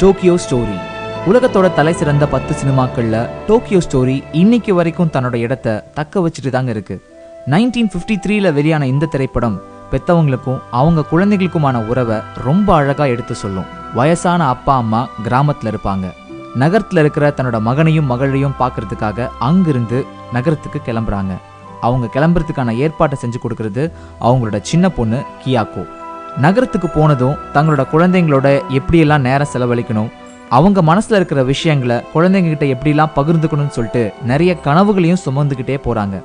Tokyo story. உலகத்தோட தலை சிறந்த பத்து சினிமாக்கள்ல டோக்கியோ ஸ்டோரி இன்னைக்கு வரைக்கும் தன்னோட இடத்த தக்க வச்சுட்டு தாங்க இருக்கு. நைன்டீன் ஃபிஃப்டி த்ரீல வெளியான இந்த திரைப்படம் பெத்தவங்களுக்கும் அவங்க குழந்தைகளுக்குமான உறவை ரொம்ப அழகா எடுத்து சொல்லும். வயசான அப்பா அம்மா கிராமத்துல இருப்பாங்க. நகரத்துல இருக்கிற தன்னோட மகனையும் மகளையும் பார்க்கறதுக்காக அங்கிருந்து நகரத்துக்கு கிளம்புறாங்க. அவங்க கிளம்புறதுக்கான ஏற்பாட்டை செஞ்சு கொடுக்கறது அவங்களோட சின்ன பொண்ணு கியாக்கோ. நகரத்துக்கு போனதும் தங்களோட குழந்தைங்களோட எப்படியெல்லாம் நேரம் செலவழிக்கணும் அவங்க மனசுல இருக்கிற விஷயங்களை குழந்தைங்க கிட்ட எப்படிலாம் பகிர்ந்துக்கணும்னு சொல்லிட்டு நிறைய கனவுகளையும் சுமந்துக்கிட்டே போறாங்க.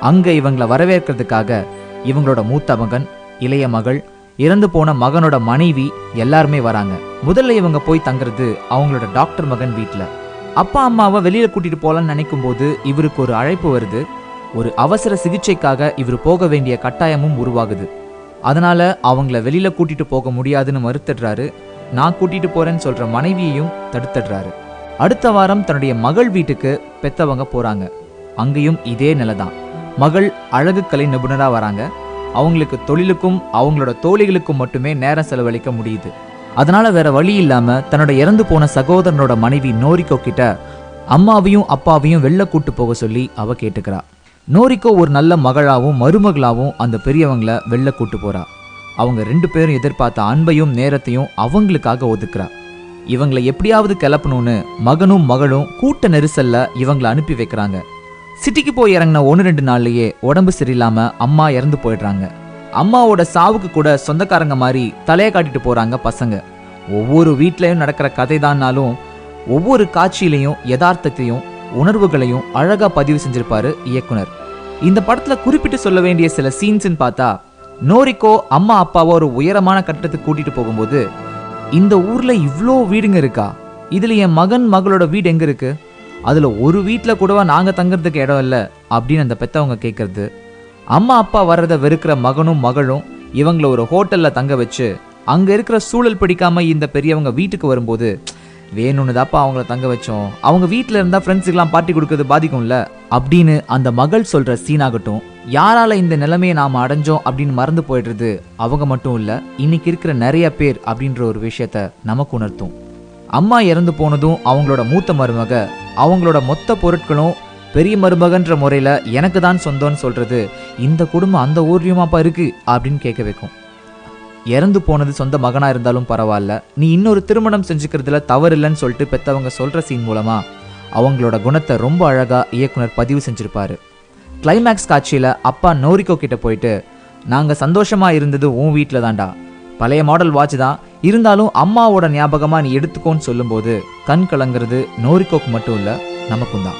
அங்க இவங்கள வரவேற்கிறதுக்காக இவங்களோட மூத்த மகன் இளைய மகள் இறந்து போன மகனோட மனைவி எல்லாருமே வராங்க. முதல்ல இவங்க போய் தங்குறது அவங்களோட டாக்டர் மகன் வீட்டில் அப்பா அம்மாவை வெளியில கூட்டிட்டு போகலான்னு நினைக்கும் போது இவருக்கு ஒரு அழைப்பு வருது. ஒரு அவசர சிகிச்சைக்காக இவர் போக வேண்டிய கட்டாயமும் உருவாகுது. அதனால் அவங்கள வெளியில் கூட்டிகிட்டு போக முடியாதுன்னு மறுத்துடுறாரு. நான் கூட்டிகிட்டு போகிறேன்னு சொல்கிற மனைவியையும் தடுத்துடுறாரு. அடுத்த வாரம் தன்னுடைய மகள் வீட்டுக்கு பெத்தவங்க போகிறாங்க அங்கேயும் இதே நிலை தான் மகள் அழகு கலை நிபுணராக வராங்க. அவங்களுக்கு தொழிலுக்கும் அவங்களோட தோழிகளுக்கும் மட்டுமே நேரம் செலவழிக்க முடியுது. அதனால் வேற வழி இல்லாமல் தன்னோட இறந்து போன சகோதரனோட மனைவி நோரிக்கோ கிட்ட அம்மாவையும் அப்பாவையும் வெளில கூட்டு போக சொல்லி அவ கேட்டுக்கிறா. நோரிக்கோ ஒரு நல்ல மகளாவும் மருமகளாவும் அந்த பெரியவங்கள வெளில கூட்டு போறா. அவங்க ரெண்டு பேரும் எதிர்பார்த்த அன்பையும் நேரத்தையும் அவங்களுக்காக ஒதுக்குறா. இவங்களை எப்படியாவது கிளப்பணும்னு மகனும் மகளும் கூட்ட நெரிசல்ல இவங்களை அனுப்பி வைக்கிறாங்க. சிட்டிக்கு போய் இறங்கின ஒன்று ரெண்டு நாள்லயே உடம்பு சரியில்லாம அம்மா இறந்து போயிடுறாங்க. அம்மாவோட சாவுக்கு கூட சொந்தக்காரங்க மாதிரி தலையை காட்டிட்டு போறாங்க பசங்க. ஒவ்வொரு வீட்லயும் நடக்கிற கதை தான்னாலும் ஒவ்வொரு காட்சியிலையும் யதார்த்தத்தையும் உணர்வுகளையும் அழகா பதிவு செஞ்சிருப்பாரு இயக்குனர். இந்த படத்துல குறிப்பிட்டு சொல்ல வேண்டிய சில சீன்ஸ் பார்த்தா நோரிக்கோ அம்மா அப்பாவை ஒரு உயரமான கட்டத்துக்கு கூட்டிட்டு போகும்போது இந்த ஊர்ல இவ்ளோ வீடுங்க இருக்கா? இதுல என் மகன் மகளோட வீடு எங்க இருக்கு? அதுல ஒரு வீட்ல கூடவா நாங்க தங்குறதுக்கு இடம் இல்ல? அப்படின்னு அந்த பெத்தவங்க கேட்கறது அம்மா அப்பா வர்றத வெறுக்கிற மகனும் மகளும் இவங்கள ஒரு ஹோட்டல்ல தங்க வச்சு அங்க இருக்கிற சூழல் பிடிக்காம இந்த பெரியவங்க வீட்டுக்கு வரும்போது வேணும்னு தாப்பா அவங்கள தங்க வச்சோம். அவங்க வீட்டில் இருந்தால் ஃப்ரெண்ட்ஸுக்கெல்லாம் பார்ட்டி கொடுக்கறது பாதிக்கும்ல. அப்படின்னு அந்த மகள் சொல்கிற சீனாகட்டும் யாரால இந்த நிலைமையை நாம் அடைஞ்சோம் அப்படின்னு மறந்து போயிடுறது அவங்க மட்டும் இல்லை இன்னைக்கு இருக்கிற நிறைய பேர் அப்படின்ற ஒரு விஷயத்த நமக்கு உணர்த்தும். அம்மா இறந்து போனதும் அவங்களோட மூத்த மருமக அவங்களோட மொத்த பொருட்களும் பெரிய மருமகன்ற முறையில் எனக்கு தான் சொந்தம்னு சொல்கிறது இந்த குடும்பம் அந்த ஊர்லயுமாப்பா இருக்குது அப்படின்னு கேட்க வைக்கும். இறந்து போனது சொந்த மகனா இருந்தாலும் பரவாயில்ல. நீ இன்னொரு திருமணம் செஞ்சுக்கிறதுல தவறு இல்லைன்னு சொல்லிட்டு பெத்தவங்க சொல்ற சீன் மூலமா அவங்களோட குணத்தை ரொம்ப அழகா இயக்குனர் பதிவு செஞ்சிருப்பாரு. கிளைமேக்ஸ் காட்சியில அப்பா நோரிக்கோ கிட்ட போயிட்டு நாங்க சந்தோஷமா இருந்தது உன் வீட்டில் தான்டா. பழைய மாடல் வாட்ச் தான். இருந்தாலும் அம்மாவோட ஞாபகமா நீ எடுத்துக்கோன்னு சொல்லும்போது கண் கலங்குறது நோரிக்கோக்கு மட்டும் இல்ல நமக்கும் தான்.